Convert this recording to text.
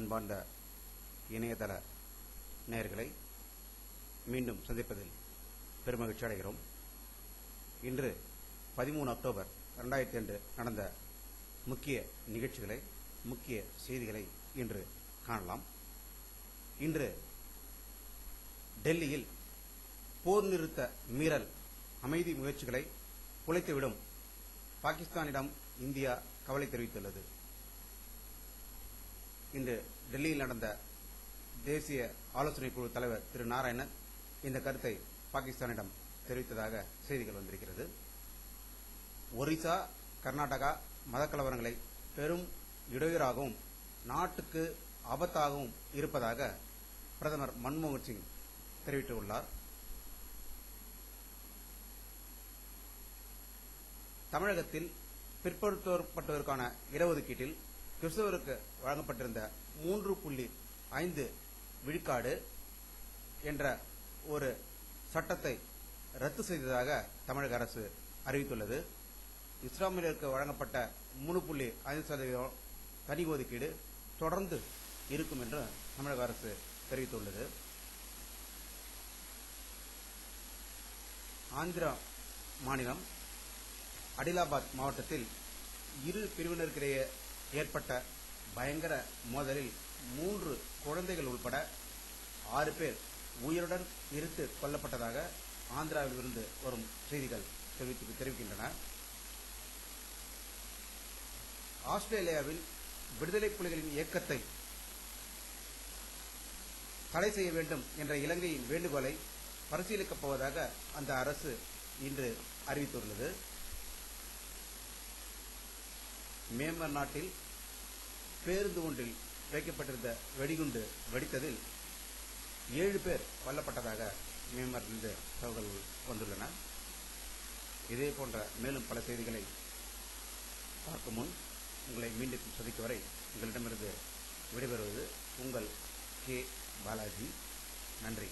அன்பார்ந்த இணையதள நேர்களை மீண்டும் சந்திப்பதில் பெருமகிழ்ச்சி அடைகிறோம். இன்று பதிமூணு அக்டோபர் இரண்டாயிரத்தி ரெண்டு நடந்த முக்கிய நிகழ்ச்சிகளை முக்கிய செய்திகளை இன்று காணலாம். இன்று டெல்லியில் போர் நிறுத்த மீறல் அமைதி முயற்சிகளை குலைத்துவிடும் பாகிஸ்தானிடம் இந்தியா கவலை தெரிவித்துள்ளது. இன்று டெல்லியில் நடந்த தேசிய ஆலோசனை குழு தலைவர் திரு நாராயணன் இந்த கருத்தை பாகிஸ்தானிடம் தெரிவித்ததாக செய்திகள் வந்திருக்கிறது. ஒரிசா கர்நாடகா மதக்கலவரங்களை பெரும் இடையூறாகவும் நாட்டுக்கு ஆபத்தாகவும் இருப்பதாக பிரதமர் மன்மோகன் சிங் தெரிவித்துள்ளார். தமிழகத்தில் பிற்படுத்தப்பட்டதற்கான இடஒதுக்கீட்டில் கிறிஸ்தவருக்கு வழங்கப்பட்டிருந்த மூன்று புள்ளி ஐந்து விழுக்காடு என்ற ஒரு சட்டத்தை ரத்து செய்ததாக தமிழக அரசு அறிவித்துள்ளது. இஸ்லாமியருக்கு வழங்கப்பட்ட மூணு புள்ளி ஐந்து சதவீதம் தனி ஒதுக்கீடு தொடர்ந்து இருக்கும் என்று தமிழக அரசு தெரிவித்துள்ளது. ஆந்திரா மாநிலம் அடிலாபாத் மாவட்டத்தில் இரு பிரிவினருக்கிடையே ஏற்பட்ட பயங்கர மோதலில் மூன்று குழந்தைகள் உள்பட ஆறு பேர் உயிருடன் இருந்து கொல்லப்பட்டதாக ஆந்திராவில் இருந்து வரும் செய்திகள் தெரிவித்து தெரிவிக்கின்றன. ஆஸ்திரேலியாவில் விடுதலை புலிகளின் இயக்கத்தை தடை செய்ய வேண்டும் என்ற இலங்கையின் வேண்டுகோளை பரிசீலிக்கப் போவதாக அந்த அரசு இன்று அறிவித்துள்ளது. மியான்மர் நாட்டில் பேருந்து ஒன்றில் வைக்கப்பட்டிருந்த வெடிகுண்டு வெடித்ததில் ஏழு பேர் கொல்லப்பட்டதாக மியான்மரிலிருந்து தகவல்கள் வந்துள்ளன. இதே போன்ற மேலும் பல செய்திகளை பார்க்கும் முன் உங்களை மீண்டும் சந்திக்கும் வரை உங்களிடமிருந்து விடைபெறுவது உங்கள் கே. பாலாஜி. நன்றி.